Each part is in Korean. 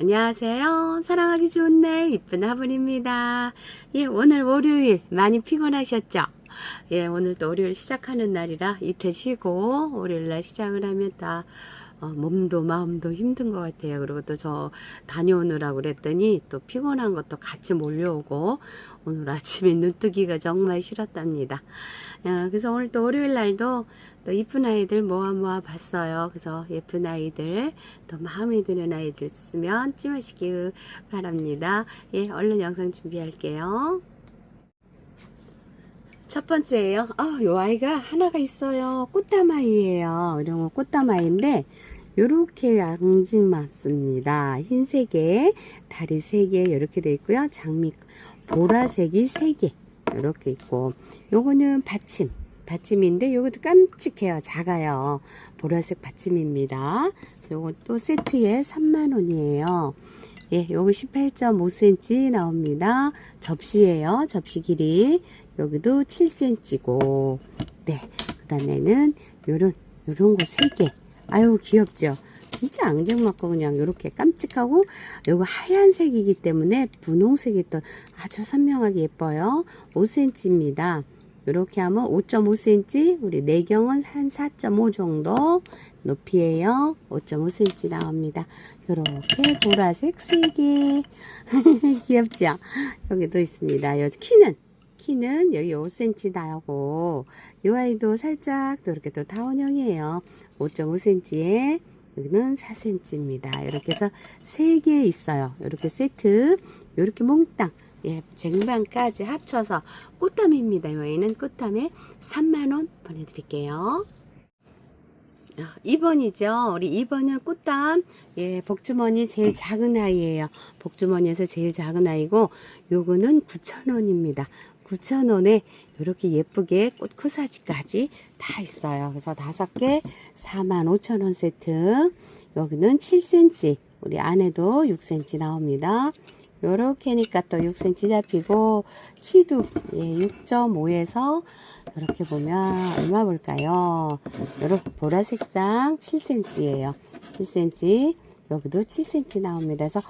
안녕하세요. 사랑하기 좋은 날 이쁜 화분입니다. 예, 오늘 월요일 많이 피곤하셨죠? 예, 오늘 또 월요일 시작하는 날이라 이틀 쉬고 월요일 날 시작을 하면 다 어, 몸도 마음도 힘든 것 같아요. 그리고 또 저 다녀오느라고 그랬더니 또 피곤한 것도 같이 몰려오고 오늘 아침에 눈뜨기가 정말 싫었답니다. 어, 그래서 오늘 또 월요일 날도 또 이쁜 아이들 모아 모아 봤어요. 그래서 예쁜 아이들 또 마음에 드는 아이들 있으면 찜하시기 바랍니다. 예, 얼른 영상 준비할게요. 첫 번째예요. 아, 요 아이가 하나가 있어요. 꽃다마이예요. 이런 거 꽃다마이인데 요렇게 앙증맞습니다. 흰색에 다리 3개 이렇게 돼 있고요. 장미 보라색이 3개 이렇게 있고 요거는 받침 받침인데 요것도 깜찍해요. 작아요. 보라색 받침입니다. 요것도 세트에 3만원이에요. 예, 요거 18.5cm 나옵니다. 접시예요. 접시 길이. 여기도 7cm고. 네. 그 다음에는 요런, 요런 거 3개. 아유, 귀엽죠? 진짜 앙증맞고 그냥 요렇게 깜찍하고 요거 하얀색이기 때문에 분홍색이 또 아주 선명하게 예뻐요. 5cm입니다. 이렇게 하면 5.5cm, 우리 내경은 한 4.5 정도 높이에요. 5.5cm 나옵니다. 이렇게 보라색 3개. 귀엽죠? 여기도 있습니다. 여기 키는, 키는 여기 5cm 나오고, 이 아이도 살짝 또 이렇게 또 타원형이에요. 5.5cm에 여기는 4cm입니다. 이렇게 해서 3개 있어요. 이렇게 세트, 이렇게 몽땅. 예, 쟁반까지 합쳐서 꽃담입니다. 여기는 꽃담에 3만원 보내드릴게요. 2번이죠. 우리 2번은 꽃담. 예, 복주머니 제일 작은 아이예요. 복주머니에서 제일 작은 아이고, 요거는 9,000원입니다. 9,000원에 이렇게 예쁘게 꽃 크사지까지 다 있어요. 그래서 다섯 개 45,000원 세트. 여기는 7cm. 우리 안에도 6cm 나옵니다. 요렇게니까 또 6cm 잡히고 키도 예, 6.5에서 이렇게 보면 얼마 볼까요? 요렇게 보라색상 7cm예요. 7cm 여기도 7cm 나옵니다. 그래서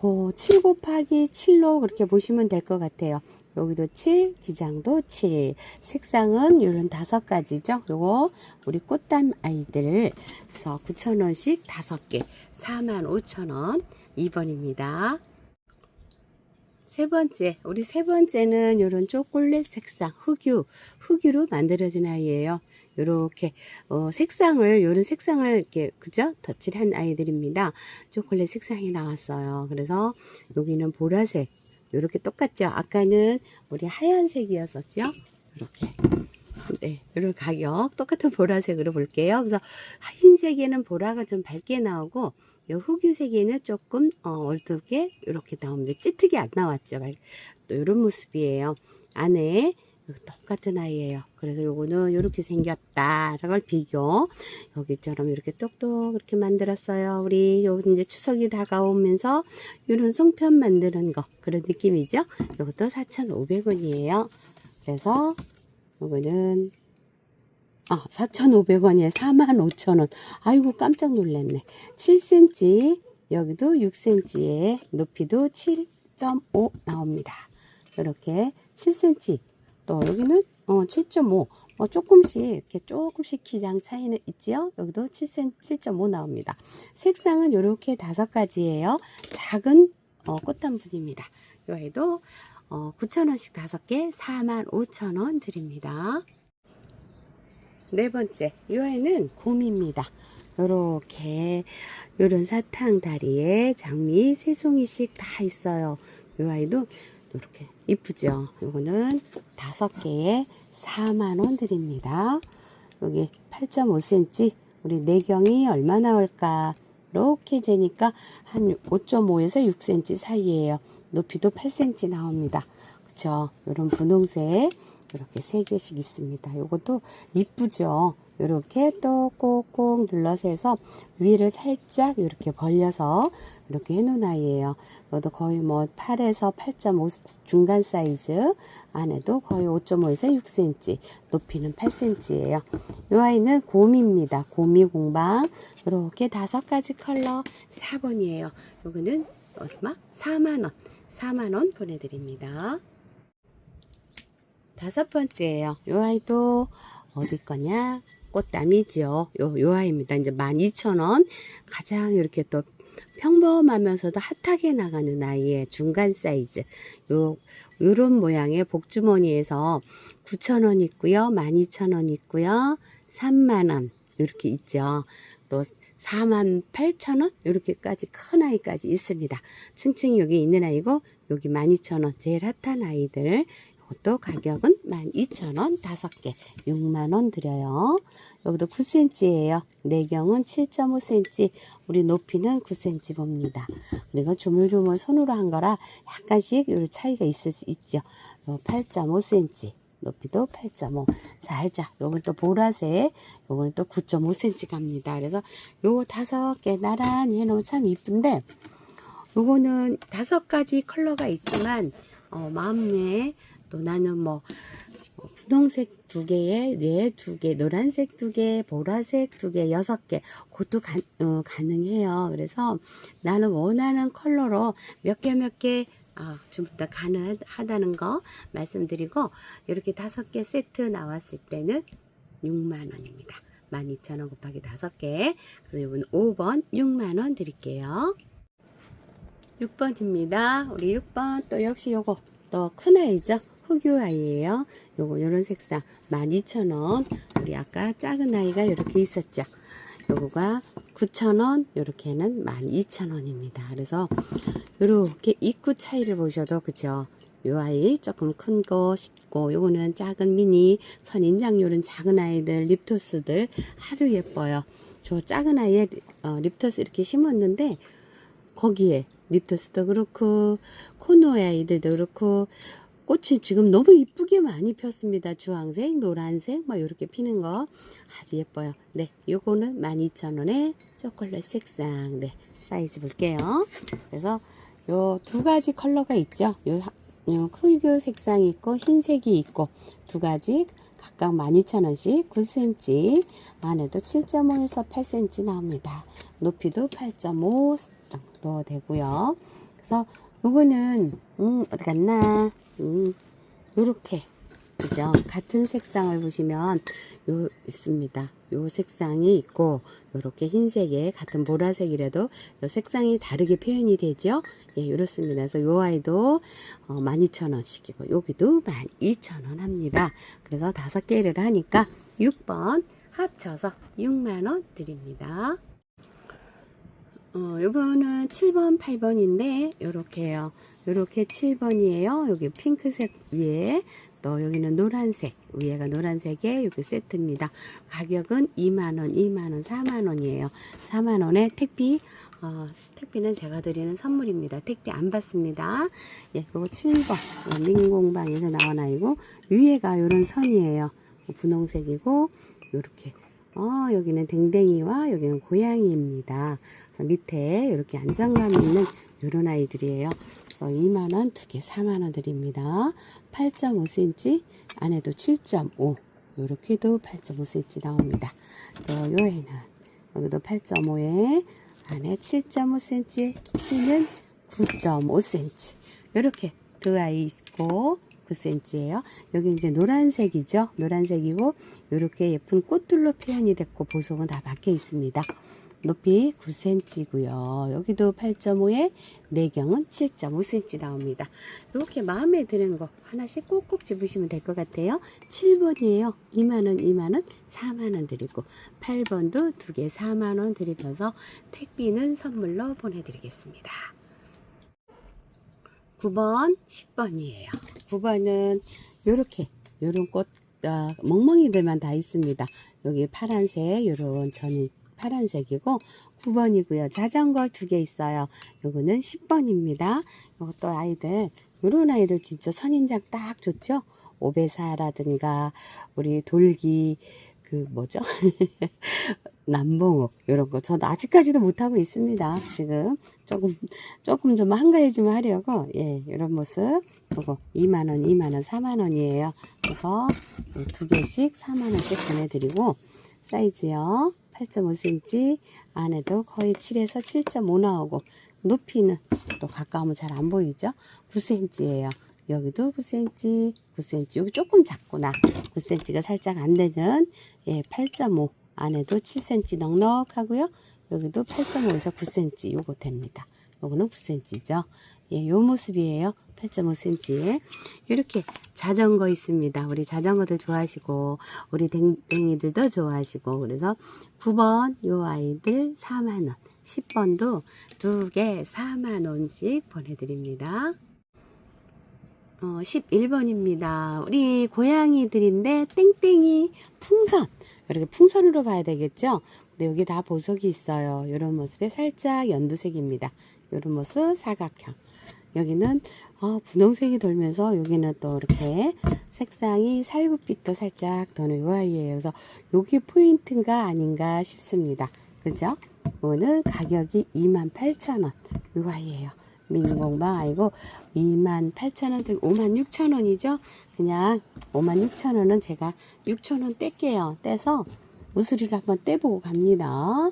그7 곱하기 7로 그렇게 보시면 될 것 같아요. 여기도 7, 기장도 7. 색상은 요런 다섯 가지죠. 요거 우리 꽃담 아이들 그래서 9,000원씩 다섯 개 45,000원 2번입니다. 세 번째, 우리 세 번째는 요런 초콜릿 색상, 흑유, 흑유로 만들어진 아이예요. 요렇게, 어, 색상을, 요런 색상을 이렇게, 그죠? 덧칠한 아이들입니다. 초콜릿 색상이 나왔어요. 그래서 여기는 보라색, 요렇게 똑같죠? 아까는 우리 하얀색이었었죠? 이렇게. 네, 요런 가격 똑같은 보라색으로 볼게요. 그래서 흰색에는 보라가 좀 밝게 나오고 요 흑유색에는 조금 어, 어둡게 이렇게 나옵니다. 찌트기 안 나왔죠. 또 이런 모습이에요. 안에 똑같은 아이예요. 그래서 요거는 이렇게 생겼다. 라걸 비교. 여기처럼 이렇게 똑똑 이렇게 만들었어요. 우리 요 이제 추석이 다가오면서 이런 송편 만드는 거 그런 느낌이죠. 요것도 4,500원이에요. 그래서 요거는 아, 4,500원이에 45,000원. 아이고, 깜짝 놀랐네. 7cm, 여기도 6cm에 높이도 7.5 나옵니다. 이렇게 7cm. 또 여기는 어, 7.5. 어, 조금씩, 이렇게 조금씩 기장 차이는 있지요? 여기도 7cm, 7.5 나옵니다. 색상은 이렇게 다섯 가지예요. 작은 어, 꽃단분입니다. 여기도 어, 9,000원씩 다섯 개 45,000원 드립니다. 네 번째, 이 아이는 곰입니다. 요렇게, 요런 사탕 다리에 장미 세 송이씩 다 있어요. 이 아이도 요렇게 이쁘죠? 요거는 다섯 개에 4만원 드립니다. 여기 8.5cm, 우리 내경이 얼마 나올까? 이렇게 재니까 한 5.5에서 6cm 사이에요. 높이도 8cm 나옵니다. 그쵸? 요런 분홍색, 이렇게 세 개씩 있습니다. 요것도 이쁘죠? 이렇게 또 꼭꼭 눌러서 해서 위를 살짝 이렇게 벌려서 이렇게 해놓은 아이예요. 이것도 거의 뭐 8에서 8.5 중간 사이즈 안에도 거의 5.5에서 6cm 높이는 8cm예요. 이 아이는 곰입니다. 곰이 공방 이렇게 다섯 가지 컬러 4번이에요. 요거는 얼마? 4만원 4만원 보내드립니다. 다섯 번째예요. 요 아이도 어디 거냐? 꽃담이죠. 요, 요 아이입니다. 이제 12,000원. 가장 이렇게 또 평범하면서도 핫하게 나가는 아이의 중간 사이즈. 요, 요런 모양의 복주머니에서 9,000원 있고요. 12,000원 있고요. 3만원. 이렇게 있죠. 또 4만 8천원 이렇게까지 큰 아이까지 있습니다. 층층이 여기 있는 아이고 여기 12,000원 제일 핫한 아이들 이것도 가격은 12,000원 5개 6만원 드려요. 여기도 9cm예요. 내경은 7.5cm 우리 높이는 9cm 봅니다. 그리고 주물주물 손으로 한 거라 약간씩 요 차이가 있을 수 있죠. 요 8.5cm 높이도 8.5 살짝 요건 또 보라색 요건 또 9.5cm 갑니다 그래서 요 다섯 개 나란히 해놓으면 참 이쁜데 요거는 다섯 가지 컬러가 있지만 어, 마음에 또 나는 뭐 어, 분홍색 두 개에 뇌두 개, 노란색 두 개, 보라색 두 개, 여섯 개, 그것도 가, 어, 가능해요. 그래서 나는 원하는 컬러로 몇 개 몇 개 아, 전부 다 가능하다는 거 말씀드리고 이렇게 다섯 개 세트 나왔을 때는 6만 원입니다. 12,000원 곱하기 다섯 개. 그래서 이번 5번 6만 원 드릴게요. 6번입니다. 우리 6번 또 역시 요거 또 큰 아이죠. 흑유 아이예요. 요거 요런 색상 12,000원. 우리 아까 작은 아이가 이렇게 있었죠. 요거가 9,000원, 요렇게는 12,000원입니다. 그래서 요렇게 입구 차이를 보셔도 그죠? 요 아이 조금 큰 거 싶고 요거는 작은 미니 선인장 요런 작은 아이들 립토스들 아주 예뻐요. 저 작은 아이에 어, 립토스 이렇게 심었는데 거기에 립토스도 그렇고 코노의 아이들도 그렇고 꽃이 지금 너무 이쁘게 많이 폈습니다. 주황색, 노란색 막 이렇게 피는 거 아주 예뻐요. 네, 요거는 12,000원에 초콜릿 색상 네 사이즈 볼게요. 그래서 요 두 가지 컬러가 있죠. 요, 요 흑유 색상이 있고 흰색이 있고 두 가지 각각 12,000원씩 9cm 안에도 7.5에서 8cm 나옵니다. 높이도 8.5 정도 되고요. 그래서 요거는 음 어디 갔나 음 요렇게. 그죠? 같은 색상을 보시면 요 있습니다. 요 색상이 있고 요렇게 흰색에 같은 보라색이라도 요 색상이 다르게 표현이 되죠? 예 이렇습니다. 그래서 요 아이도 어, 12,000원씩이고 여기도 12,000원 합니다. 그래서 다섯 개를 하니까 6번 합쳐서 6만 원 드립니다. 어, 요거는 7번, 8번인데, 요렇게요. 요렇게 7번이에요. 여기 핑크색 위에, 또 여기는 노란색, 위에가 노란색에 여기 세트입니다. 가격은 2만원, 2만원, 4만원이에요. 4만원에 택비, 어, 택비는 제가 드리는 선물입니다. 택비 안 받습니다. 예, 요거 7번, 어, 민공방에서 나온 아이고, 위에가 요런 선이에요. 분홍색이고, 요렇게. 어, 여기는 댕댕이와 여기는 고양이입니다. 밑에 이렇게 안정감 있는 이런 아이들이에요. 그래서 2만원, 두 개 4만원 드립니다. 8.5cm, 안에도 7.5. 요렇게도 8.5cm 나옵니다. 또 요에는 여기도 8.5에 안에 7.5cm, 키는 9.5cm. 요렇게 두 아이 있고 9cm예요. 여기 이제 노란색이죠. 노란색이고 이렇게 예쁜 꽃들로 표현이 됐고 보석은 다 박혀 있습니다. 높이 9cm고요. 여기도 8.5에 내경은 7.5cm 나옵니다. 이렇게 마음에 드는 거 하나씩 꼭꼭 집으시면 될 것 같아요. 7번이에요. 2만원, 2만원, 4만원 드리고 8번도 두 개 4만원 드리면서 택비는 선물로 보내드리겠습니다. 9번, 10번이에요. 9번은 요렇게 요런 꽃 어, 멍멍이들만 다 있습니다. 여기 파란색 요런 전이 파란색이고 9번이고요. 자전거 두 개 있어요. 요거는 10번입니다. 요것도 아이들 요런 아이들 진짜 선인장 딱 좋죠? 오베사라든가 우리 돌기 그 뭐죠? 남봉옥 이런 거 저도 아직까지도 못하고 있습니다. 지금 조금 조금 좀 한가해지면 하려고 예 이런 모습 요거 2만원 2만원 4만원이에요. 그래서 두 개씩 4만원씩 보내드리고 사이즈요 8.5cm 안에도 거의 7에서 7.5 나오고 높이는 또 가까우면 잘 안 보이죠? 9cm예요. 여기도 9cm 9cm 여기 조금 작구나. 9cm가 살짝 안 되는 예, 8.5 안에도 7cm 넉넉하고요. 여기도 8.5에서 9cm 요거 됩니다. 요거는 9cm죠. 예, 요 모습이에요 8.5cm 이렇게 자전거 있습니다. 우리 자전거들 좋아하시고 우리 댕댕이들도 좋아하시고 그래서 9번 요 아이들 4만원 10번도 두 개 4만원씩 보내드립니다. 어, 11번입니다. 우리 고양이들인데 땡땡이 풍선 이렇게 풍선으로 봐야 되겠죠? 근데 여기 다 보석이 있어요. 이런 모습에 살짝 연두색입니다. 이런 모습 사각형. 여기는 어, 분홍색이 돌면서 여기는 또 이렇게 색상이 살구빛도 살짝 도는 요 아이예요. 그래서 요게 포인트가 아닌가 싶습니다. 그죠? 오늘 가격이 28,000원 요 아이예요. 민공방 아이고 28,000원, 56,000원이죠? 그냥 56,000원은 제가 6,000원 뗄게요. 떼서 우수리를 한번 떼보고 갑니다.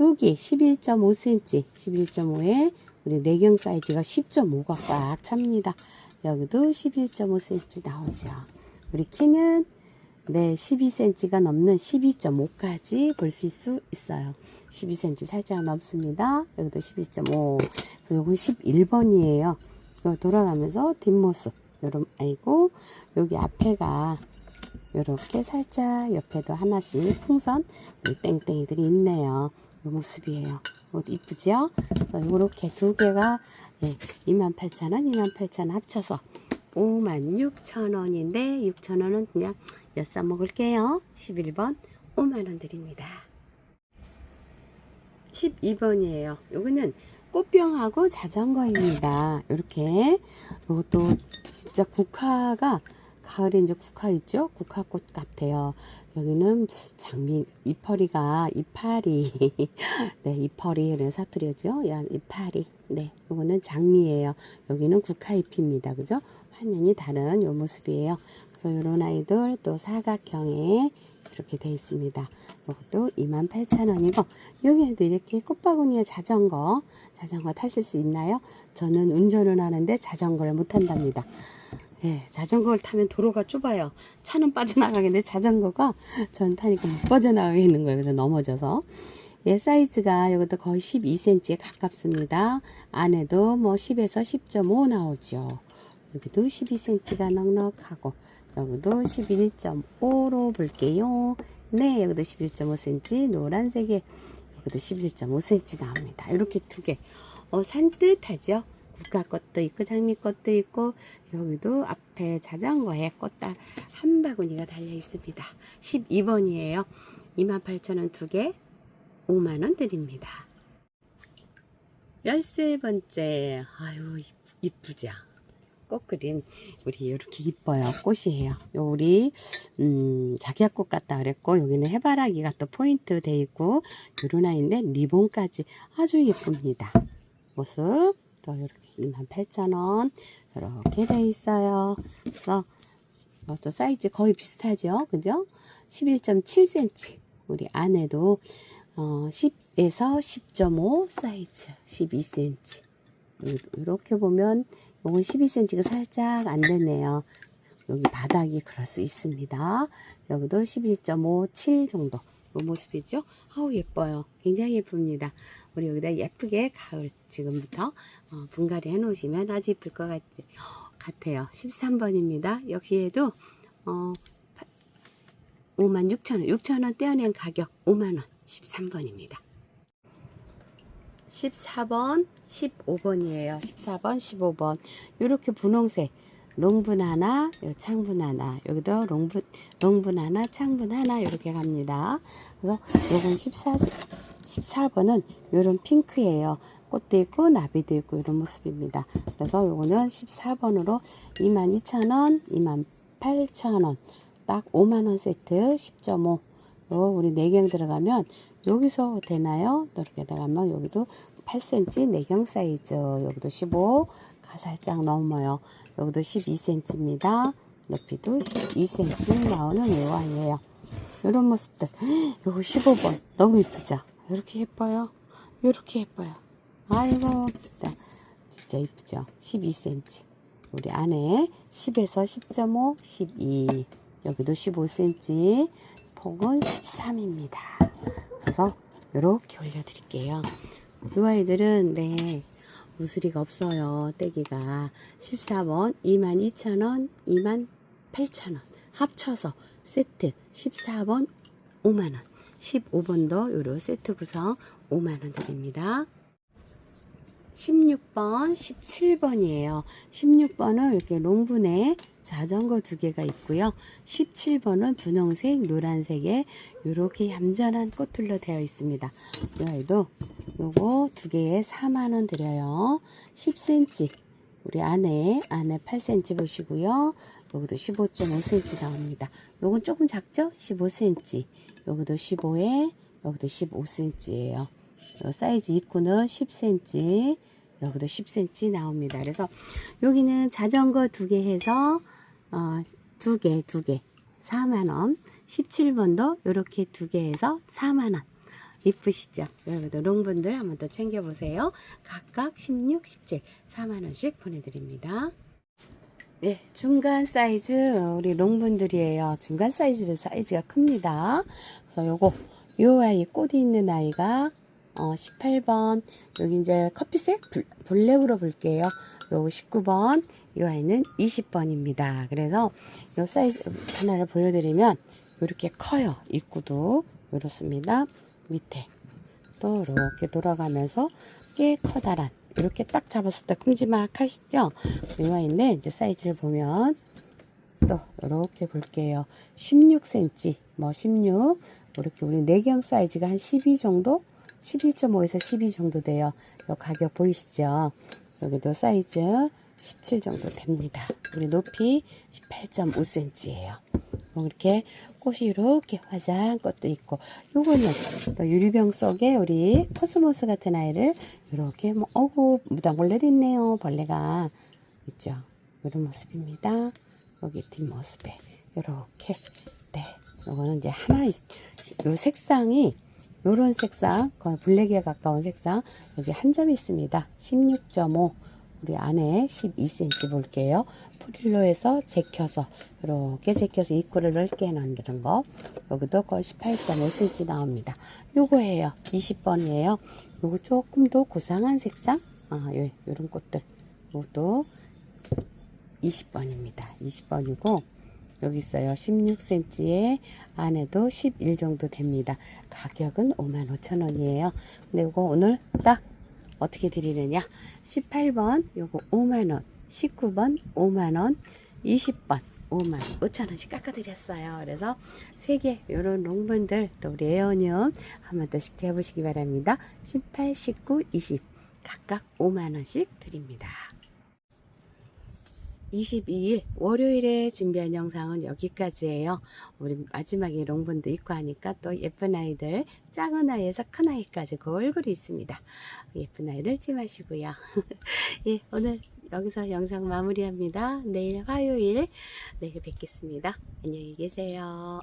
여기 11.5cm, 11.5에 우리 내경 사이즈가 10.5가 꽉 찹니다. 여기도 11.5cm 나오죠. 우리 키는 네 12cm가 넘는 12.5까지 볼 수 있어요. 12cm 살짝 넘습니다. 여기도 11.5. 요건 11번이에요. 이거 돌아가면서 뒷모습. 요런 아이고 여기 앞에가 요렇게 살짝 옆에도 하나씩 풍선 땡땡이들이 있네요. 요 모습이에요. 옷 이쁘죠? 요렇게 두 개가 예, 28,000원, 28,000원 합쳐서 56,000원인데 6,000원은 그냥 엿싸 먹을게요. 11번 5만원 드립니다. 12번이에요. 요거는 꽃병하고 자전거입니다. 이렇게 이것도 진짜 국화가 가을에 이제 국화 있죠? 국화꽃 같아요. 여기는 장미 이파리가 이파리 네 이파리 사투리죠? 야 이파리 네 요거는 장미예요. 여기는 국화잎입니다. 그죠? 화면이 다른 요 모습이에요. 그래서 요런 아이들 또 사각형에 이렇게 돼 있습니다. 이것도 28,000원이고 여기에도 이렇게 꽃바구니에 자전거 자전거 타실 수 있나요? 저는 운전을 하는데 자전거를 못 한답니다. 예, 자전거를 타면 도로가 좁아요. 차는 빠져나가겠는데 자전거가 전 타니까 못 빠져나가겠는 거예요. 그래서 넘어져서. 예, 사이즈가 이것도 거의 12cm에 가깝습니다. 안에도 뭐 10에서 10.5 나오죠. 여기도 12cm가 넉넉하고 여기도 11.5로 볼게요. 네, 여기도 11.5cm 노란색에 여기도 11.5cm 나옵니다. 이렇게 두 개. 어, 산뜻하죠? 국화 꽃도 있고 장미 꽃도 있고 여기도 앞에 자전거에 꽃다 한 바구니가 달려 있습니다. 12번이에요. 28,000원 두 개, 5만원 드립니다. 13번째, 아유, 이쁘죠? 꽃 그린 우리 이렇게 이뻐요 꽃이에요 요 우리 음 자기야꽃 같다 그랬고 여기는 해바라기가 또 포인트 돼 있고 요런 아이인데 리본까지 아주 예쁩니다 모습 또 이렇게 28,000원. 이렇게 돼 있어요. 그래서 이것도 사이즈 거의 비슷하죠? 그죠? 11.7cm 우리 안에도 어, 10에서 10.5 사이즈 12cm 이렇게 보면 이건 12cm가 살짝 안 되네요. 여기 바닥이 그럴 수 있습니다. 여기도 11.57 정도. 이 모습이죠. 아우 예뻐요. 굉장히 예쁩니다. 우리 여기다 예쁘게 가을 지금부터 어, 분갈이 해 놓으시면 아주 예쁠 것 같지, 같아요. 13번입니다. 역시 얘도 어, 56,000원, 6,000원 떼어낸 가격 5만원 13번입니다. 14번, 15번이에요. 14번, 15번. 이렇게 분홍색. 롱분 하나, 요 창분 하나. 여기도 롱분, 롱분 하나, 창분 하나. 이렇게 갑니다. 그래서 요건 14, 14번은 요런 핑크예요. 꽃도 있고, 나비도 있고, 이런 모습입니다. 그래서 요거는 14번으로 22,000원, 2만 18,000원. 딱 5만원 세트 10.5. 요 우리 내경 들어가면 여기서 되나요? 또 이렇게 들어가면 여기도 8cm 내경 사이즈. 여기도 15. 가 살짝 넘어요. 여기도 12cm입니다. 높이도 12cm 나오는 요 아이예요. 이런 모습들. 요거 15번. 너무 이쁘죠? 이렇게 예뻐요. 이렇게 예뻐요. 아이고, 진짜, 진짜 이쁘죠? 12cm. 우리 안에 10에서 10.5, 12. 여기도 15cm. 폭은 13입니다. 그래서 이렇게 올려드릴게요. 이 아이들은, 네, 우수리가 없어요. 떼기가. 14번 22,000원, 28,000원. 합쳐서 세트 14번 5만원. 15번도 요로 세트 구성 5만원 드립니다. 16번, 17번이에요. 16번은 이렇게 롱분에 자전거 두 개가 있고요. 17번은 분홍색, 노란색에 이렇게 얌전한 꽃들로 되어 있습니다. 이 아이도 요거 두 개에 4만원 드려요. 10cm. 우리 안에, 안에 8cm 보시고요. 여기도 15.5cm 나옵니다. 요건 조금 작죠? 15cm. 여기도 15에, 여기도 15cm예요. 요 사이즈 입구는 10cm, 여기도 10cm 나옵니다. 그래서 여기는 자전거 두 개 해서 어, 두 개, 두 개, 4만원. 17번도 이렇게 두 개 해서 4만원. 이쁘시죠? 여러분들 롱분들 한번 더 챙겨보세요. 각각 16, 17, 4만원씩 보내드립니다. 네, 중간 사이즈 우리 롱분들이에요. 중간 사이즈도 사이즈가 큽니다. 그래서 요거 요 아이 꽃이 있는 아이가 어 18번 여기 이제 커피색 블, 블랙으로 볼게요. 요거 19번 요 아이는 20번입니다. 그래서 요 사이즈 하나를 보여드리면 이렇게 커요. 입구도 이렇습니다. 밑에 또 이렇게 돌아가면서 꽤 커다란 이렇게 딱 잡았을 때 큼지막하시죠? 이와인데 이제 사이즈를 보면 또 이렇게 볼게요. 16cm, 뭐 16, 이렇게 우리 내경 사이즈가 한 12 정도, 11.5에서 12 정도 돼요. 요 가격 보이시죠? 여기도 사이즈 17 정도 됩니다. 우리 높이 18.5cm예요. 이렇게 꽃이 이렇게 화사한 꽃도 있고 요거는 또 유리병 속에 우리 코스모스 같은 아이를 이렇게 뭐 어구 무당벌레도 있네요 벌레가 있죠 이런 모습입니다 여기 뒷모습에 이렇게 네 요거는 이제 하나 있, 요 색상이 요런 색상 거의 블랙에 가까운 색상 여기 한 점 있습니다 16.5 우리 안에 12cm 볼게요. 프릴로에서 제껴서 이렇게 제껴서 입구를 넓게 만드는 거. 여기도 거의 18.5cm 나옵니다. 요거예요. 20번이에요. 요거 조금 더 고상한 색상. 아, 요, 요런 꽃들. 요것도 20번입니다. 20번이고 여기 있어요. 16cm에 안에도 11 정도 됩니다. 가격은 55,000원이에요. 근데 요거 오늘 딱 어떻게 드리느냐 18번 요거 5만원 19번 5만원 20번 5만 5천원씩 깎아드렸어요 그래서 3개 요런 롱분들 또 우리 에어니움 한번 더씩 재보시기 바랍니다 18, 19, 20 각각 5만원씩 드립니다 22일 월요일에 준비한 영상은 여기까지예요. 우리 마지막에 롱분도 있고 하니까 또 예쁜 아이들 작은 아이에서 큰 아이까지 골고루 있습니다. 예쁜 아이들 잊지 마시고요. 예, 오늘 여기서 영상 마무리합니다. 내일 화요일 내일 뵙겠습니다. 안녕히 계세요.